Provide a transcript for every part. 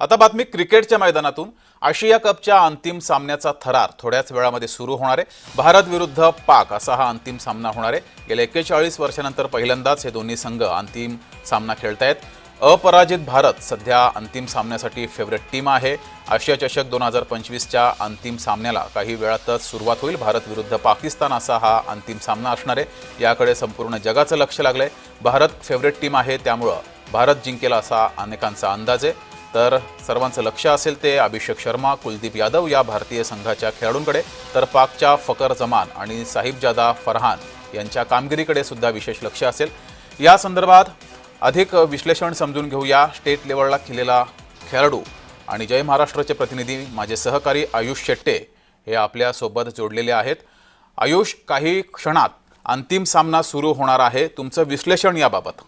आता बातमी क्रिकेटच्या मैदानातून. आशिया कपच्या अंतिम सामन्याचा थरार थोड्याच वेळामध्ये सुरू होणार आहे. भारत विरुद्ध पाक असा हा अंतिम सामना होणार आहे. गेल्या एक्केचाळीस वर्षानंतर पहिल्यांदाच हे दोन्ही संघ अंतिम सामना खेळतायत. अपराजित भारत सध्या अंतिम सामन्यासाठी फेवरेट टीम आहे. आशिया चषक दोन हजार पंचवीसच्या अंतिम सामन्याला काही वेळातच सुरुवात होईल. भारत विरुद्ध पाकिस्तान असा हा अंतिम सामना असणार आहे. याकडे संपूर्ण जगाचं लक्ष लागलं आहे भारत फेवरेट टीम आहे त्यामुळं भारत जिंकेल असा अनेकांचा अंदाज आहे. तर सर्वांचं लक्ष असेल ते अभिषेक शर्मा कुलदीप यादव या भारतीय संघाच्या खेळाडूंकडे. तर पाकच्या फकर जमान आणि साहिबजादा फरहान यांच्या कामगिरीकडे सुद्धा विशेष लक्ष असेल. या संदर्भात अधिक विश्लेषण समजून घेऊया. स्टेट लेवलला केलेला खेळाडू आणि जय महाराष्ट्राचे प्रतिनिधी माझे सहकारी आयुष शेट्टे हे आपल्यासोबत जोडलेले आहेत. आयुष काही क्षणात अंतिम सामना सुरू होणार आहे. तुमचं विश्लेषण याबाबत.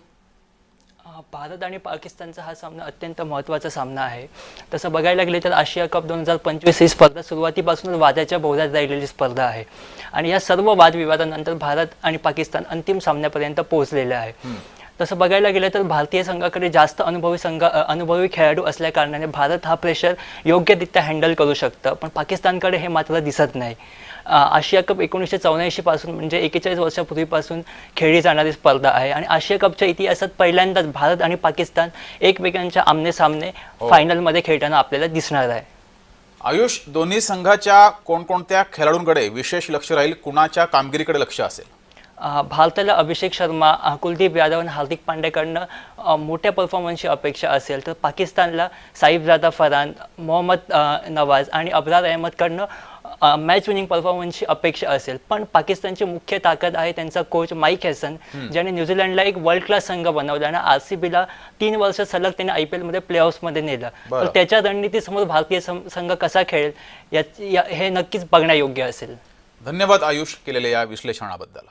भारत आणि पाकिस्तानचा हा सामना अत्यंत महत्त्वाचा सामना आहे. तसं बघायला गेले तर आशिया कप दोन हजार पंचवीस ही स्पर्धा सुरुवातीपासूनच वादाच्या बोधात राहिलेली स्पर्धा आहे. आणि या सर्व वादविवादानंतर भारत आणि पाकिस्तान अंतिम सामन्यापर्यंत पोहोचलेले आहे. तसं बघायला गेलं तर भारतीय संघाकडे जास्त अनुभवी संघ अनुभवी खेळाडू असल्या कारणाने भारत हा प्रेशर योग्यरित्या हँडल करू शकतं. पण पाकिस्तानकडे हे मात्र दिसत नाही. आशिया कप एकोणीसशे चौऱ्याऐंशी पासून म्हणजे एकेचाळीस वर्षापूर्वीपासून खेळली जाणारी स्पर्धा आहे. आणि आशिया कपच्या इतिहासात पहिल्यांदाच भारत आणि पाकिस्तान एकमेकांच्या आमने सामने फायनलमध्ये खेळताना आपल्याला दिसणार आहे. आयुष दोन्ही संघाच्या कोणकोणत्या खेळाडूंकडे विशेष लक्ष राहील? कुणाच्या कामगिरीकडे लक्ष असेल? भारताला अभिषेक शर्मा कुलदीप यादव आणि हार्दिक पांड्याकडनं मोठ्या परफॉर्मन्सची अपेक्षा असेल तर पाकिस्तानला साईबजादा फरान मोहम्मद नवाज आणि अब्रार अहमदकडनं मॅच विनिंग परफॉर्मन्सची अपेक्षा असेल. पण पाकिस्तानची मुख्य ताकद आहे त्यांचा कोच माईक हॅसन ज्याने न्यूझीलंडला एक वर्ल्ड क्लास संघ बनवला आणि आर सी बीला तीन वर्ष सलग त्याने आय पी एलमध्ये प्ले ऑफ्समध्ये नेलं. तर त्याच्या रणनीतीसमोर भारतीय संघ कसा खेळेल या हे नक्कीच बघण्यायोग्य असेल. धन्यवाद आयुष केलेल्या या विश्लेषणाबद्दल.